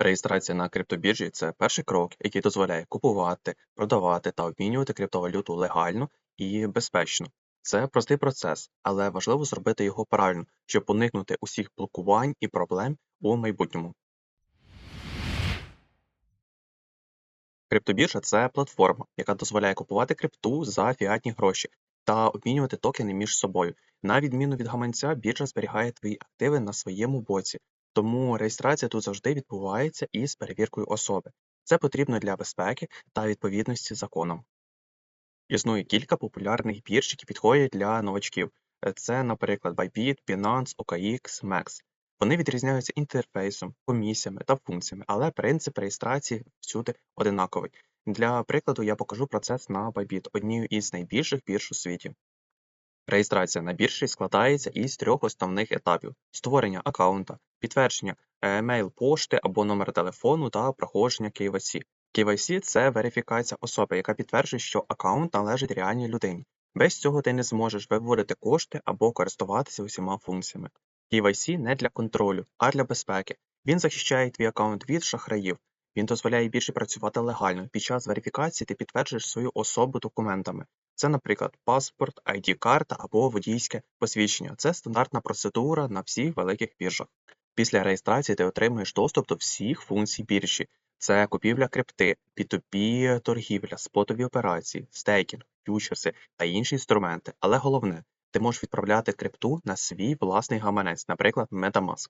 Реєстрація на криптобіржі це перший крок, який дозволяє купувати, продавати та обмінювати криптовалюту легально і безпечно. Це простий процес, але важливо зробити його правильно, щоб уникнути усіх блокувань і проблем у майбутньому. Криптобіржа це платформа, яка дозволяє купувати крипту за фіатні гроші та обмінювати токени між собою. На відміну від гаманця, біржа зберігає твої активи на своєму боці, тому реєстрація тут завжди відбувається із перевіркою особи. Це потрібно для безпеки та відповідності законам. Існує кілька популярних бірж, які підходять для новачків. Е, Це, наприклад, Bybit, Binance, OKX, MEX. Вони відрізняються інтерфейсом, комісіями та функціями, але принцип реєстрації всюди одинаковий. Для прикладу я покажу процес на Bybit, однією із найбільших бірж у світі. Реєстрація на біржі складається із трьох основних етапів: створення аккаунта, підтвердження е, емейл пошти або номер телефону та проходження KYC. KYC – це верифікація особи, яка підтверджує, що аккаунт належить реальній людині. Без цього ти не зможеш виводити кошти або користуватися усіма функціями. KYC не для контролю, а для безпеки. Він захищає твій аккаунт від шахраїв. Він дозволяє більше працювати легально. Під час верифікації ти підтверджуєш свою особу документами. Це, наприклад, паспорт, ID-карта або водійське посвідчення. Це стандартна процедура на всіх великих біржах. Після реєстрації ти отримуєш доступ до всіх функцій біржі. Це купівля крипти, P2P торгівля, спотові операції, стейкінг, фьючерси та інші інструменти. Але головне, ти можеш відправляти крипту на свій власний гаманець, наприклад, MetaMask.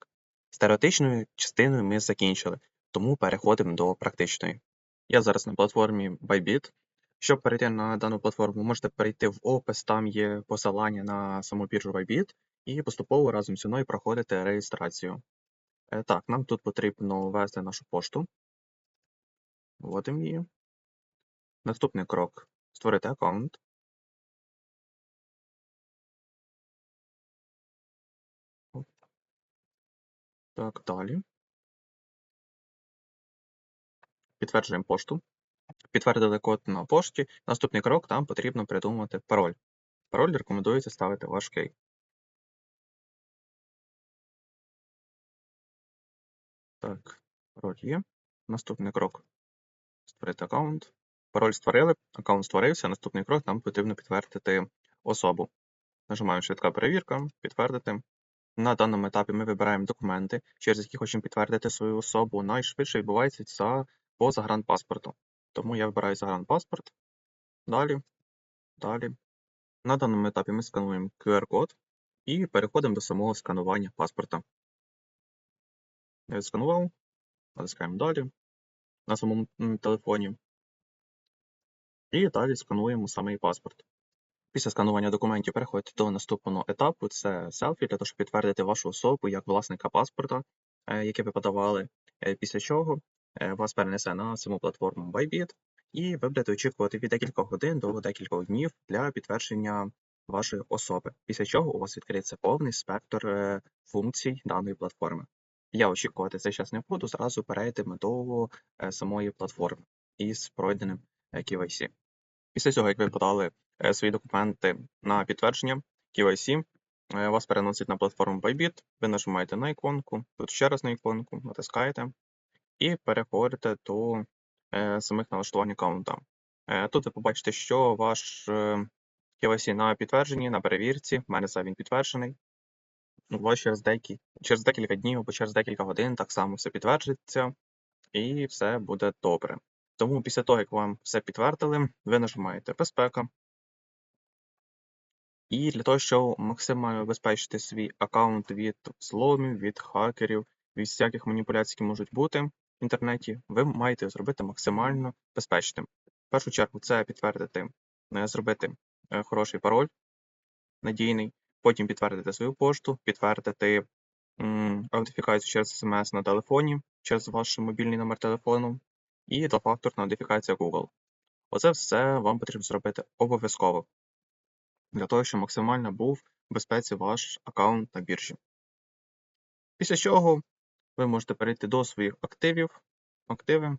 З теоретичною частиною ми закінчили, тому переходимо до практичної. Я зараз на платформі Bybit. Щоб перейти на дану платформу, можете перейти в опис, там є посилання на саму біржу Bybit, і поступово разом зі мною проходити реєстрацію. Е, Так, нам тут потрібно ввести нашу пошту. Вводимо її. Наступний крок створити аккаунт. Так, далі. Підтверджуємо пошту. Підтвердили код на пошті. Наступний крок там потрібно придумати пароль. Пароль рекомендується ставити важкий. Так, пароль є. Наступний крок створити аккаунт. Пароль створили, аккаунт створився. Наступний крок нам потрібно підтвердити особу. Нажимаємо швидка перевірка, підтвердити. На даному етапі ми вибираємо документи, через які хочемо підтвердити свою особу. Найшвидше відбувається це по загранпаспорту. Тому я вибираю загранпаспорт. Далі. Далі. На даному етапі ми скануємо QR-код і переходимо до самого сканування паспорта. Я сканував, натискаємо далі на самому телефоні. І далі скануємо самий паспорт. Після сканування документів переходите до наступного етапу це селфі, для того, щоб підтвердити вашу особу як власника паспорта, е, яке ви подавали. Е, Після чого вас перенесе на саму платформу Bybit, і ви будете очікувати від декількох годин до декількох днів для підтвердження вашої особи. Після чого у вас відкриється повний спектр е, функцій даної платформи. Я очікувати цей час не буду, зразу перейдемо до е, самої платформи із пройденим е, KYC. Після цього, як ви подали е, свої документи на підтвердження KYC, е, вас переносить на платформу Bybit, ви нажимаєте на іконку, тут ще раз на іконку, натискаєте і переходите до е, самих налаштувань аккаунта. Е, Тут ви побачите, що ваш е, на підтвердженні, на перевірці, в мене це він підтверджений. У вас через деякі, через декілька днів або через декілька годин так само все підтверджується, і все буде добре. Тому після того, як вам все підтвердили, ви нажимаєте безпека. І для того, щоб максимально обезпечити свій аккаунт від взломів, від хакерів, від всяких маніпуляцій, які можуть бути інтернеті, ви маєте зробити максимально безпечним. В першу чергу це підтвердити, е, зробити е, хороший пароль надійний, потім підтвердити свою пошту, підтвердити аутентифікацію через смс на телефоні, через ваш мобільний номер телефону, і двофакторна аутентифікація Google. Оце все вам потрібно зробити обов'язково для того, щоб максимально був в безпеці ваш аккаунт на біржі. Після чого ви можете перейти до своїх активів, активи.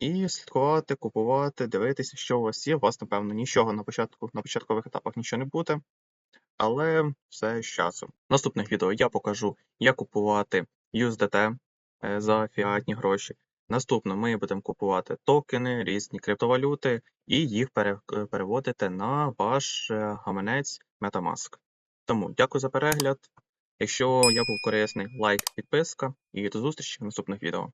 І слідкувати, купувати, дивитися, що у вас є. У вас, напевно, нічого на початку, на початкових етапах нічого не буде. Але все з часом. В наступних відео я покажу, як купувати USDT е, за фіатні гроші. Наступно ми будемо купувати токени, різні криптовалюти і їх переводити на ваш е, гаманець Metamask. Тому дякую за перегляд. Якщо я був корисний, лайк, підписка і до зустрічі в наступних відео.